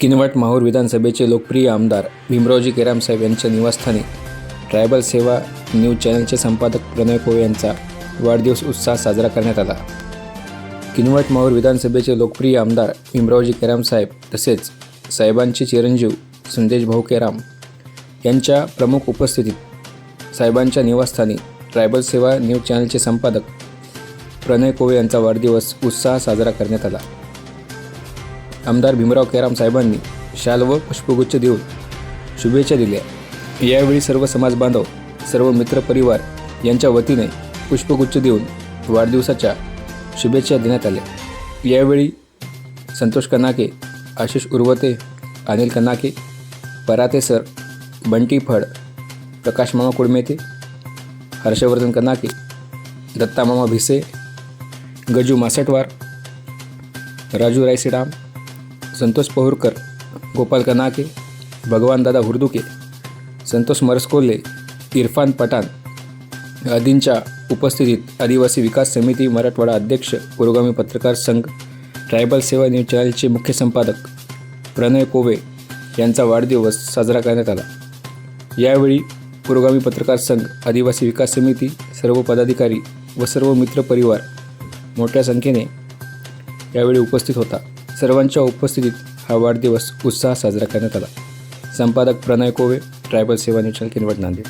किनवट माहूर विधानसभेचे लोकप्रिय आमदार भीमरावजी केरामसाहेब यांच्या निवासस्थानी ट्रायबल सेवा न्यूज चॅनलचे संपादक प्रणय कोळे यांचा वाढदिवस उत्साह साजरा करण्यात आला. किनवट माहूर विधानसभेचे लोकप्रिय आमदार भीमरावजी केरामसाहेब तसेच साहेबांचे चिरंजीव संदेश भाऊ केराम यांच्या प्रमुख उपस्थितीत साहेबांच्या निवासस्थानी ट्रायबल सेवा न्यूज चॅनलचे संपादक प्रणय कोवे यांचा वाढदिवस उत्साह साजरा करण्यात आला. आमदार भीमराव केराम साहेबांनी शाल व पुष्पगुच्छ देऊन शुभेच्छा दिल्या. यावेळी सर्व समाज बांधव सर्व मित्रपरिवार यांच्या वतीने पुष्पगुच्छ देऊन वाढदिवसाच्या शुभेच्छा देण्यात आल्या. यावेळी संतोष कनाके आशिष उर्वते अनिल कनाके पराते सर बंटी फड प्रकाश मामा कुडमेते हर्षवर्धन कनाके दत्ता मामा भिसे गजू मासटवार राजू रायसीडाम संतोष पहुरकर गोपाल कनाके भगवान दादा हुर्दुके संतोष मरसकोल्हे इरफान पठाण आदींच्या उपस्थितीत आदिवासी विकास समिती मराठवाडा अध्यक्ष पुरोगामी पत्रकार संघ ट्रायबल सेवा न्यूज चॅनलचे मुख्य संपादक प्रणय कोवे यांचा वाढदिवस साजरा करण्यात आला. यावेळी पुरोगामी पत्रकार संघ आदिवासी विकास समिती सर्व पदाधिकारी व सर्व मित्रपरिवार मोठ्या संख्येने यावेळी उपस्थित होता. सर्वांच्या उपस्थितीत हा वाढदिवस उत्साह साजरा करण्यात आला. संपादक प्रणय कोवे ट्रायबल सेवा न्यूज किनवट नांदेड